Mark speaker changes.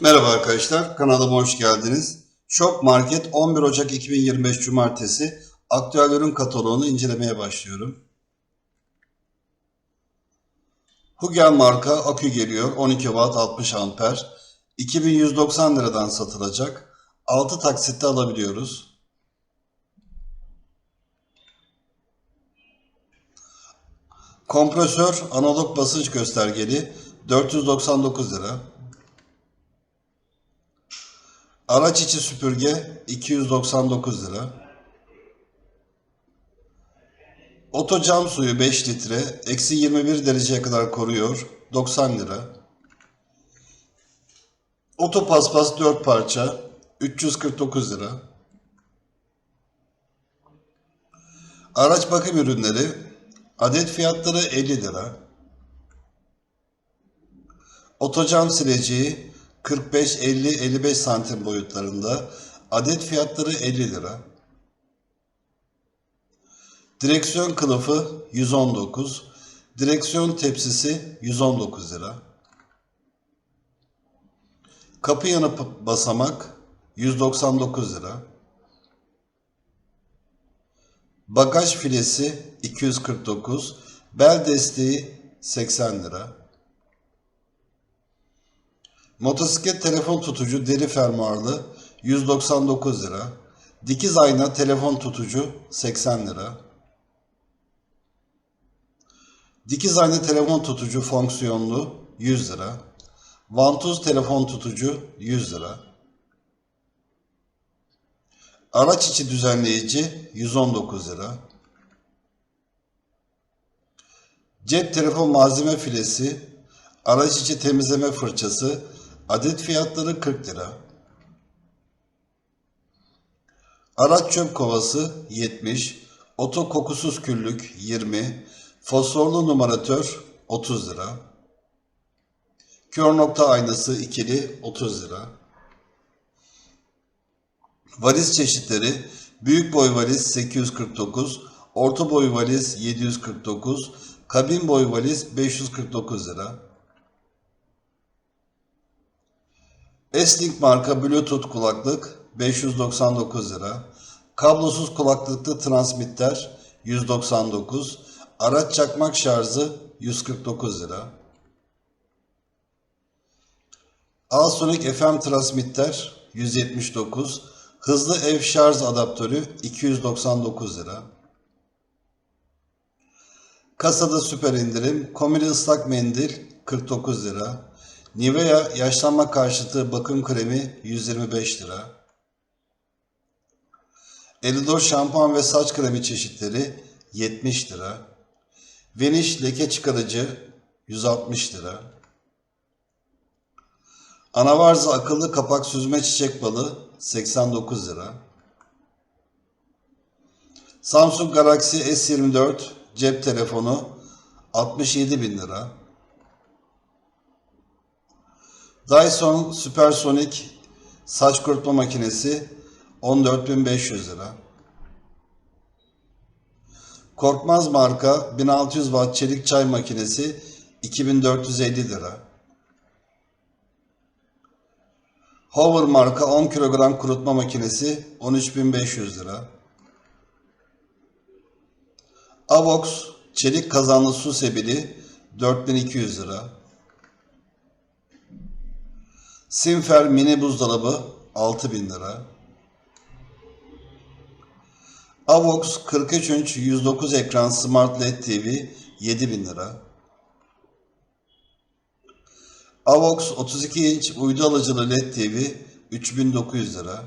Speaker 1: Merhaba arkadaşlar, kanalıma hoş geldiniz. Shop Market 11 Ocak 2025 Cumartesi aktüel ürün kataloğunu incelemeye başlıyorum. Hugel marka akü geliyor 12 Watt 60 amper 2190 liradan satılacak 6 taksitte alabiliyoruz. Kompresör analog basınç göstergeli 499 lira. Araç içi süpürge 299 lira. Oto cam suyu 5 litre, eksi 21 dereceye kadar koruyor, 90 lira. Oto paspas 4 parça, 349 lira. Araç bakım ürünleri, adet fiyatları 50 lira. Otocam sileceği 45, 50, 55 santim boyutlarında. Adet fiyatları 50 lira. Direksiyon kılıfı 119. Direksiyon tepsisi 119 lira. Kapı yanı basamak 199 lira. Bagaj filesi 249. Bel desteği 80 lira. Motosiklet telefon tutucu deri fermuarlı 199 lira. Dikiz ayna telefon tutucu 80 lira. Dikiz ayna telefon tutucu fonksiyonlu 100 lira. Vantuz telefon tutucu 100 lira. Araç içi düzenleyici 119 lira. Cep telefon malzeme filesi, araç içi temizleme fırçası, adet fiyatları 40 lira. Araç çöp kovası 70, oto kokusuz küllük 20, fosforlu numaratör 30 lira. Kör nokta aynası ikili 30 lira. Valiz çeşitleri büyük boy valiz 849, orta boy valiz 749, kabin boy valiz 549 lira. Eslink marka Bluetooth kulaklık 599 lira. Kablosuz kulaklıklı transmitter 199. Araç çakmak şarjı 149 lira. Alsonic FM transmitter 179. Hızlı ev şarj adaptörü 299 lira. Kasada süper indirim. Komili ıslak mendil 49 lira. Nivea yaşlanma karşıtı bakım kremi 125 lira. Elidor şampuan ve saç kremi çeşitleri 70 lira. Vanish leke çıkarıcı 160 lira. Anavarza akıllı kapak süzme çiçek balı 89 lira. Samsung Galaxy S24 cep telefonu 67 bin lira. Dyson Supersonic saç kurutma makinesi 14.500 lira. Korkmaz marka 1600 watt çelik çay makinesi 2450 lira. Hover marka 10 kilogram kurutma makinesi 13.500 lira. Avox çelik kazanlı su sebili 4200 lira. Simfer mini buzdolabı 6000 lira. Avox 43 inç 109 ekran Smart LED TV 7000 lira. Avox 32 inç uydu alıcılı LED TV 3900 lira.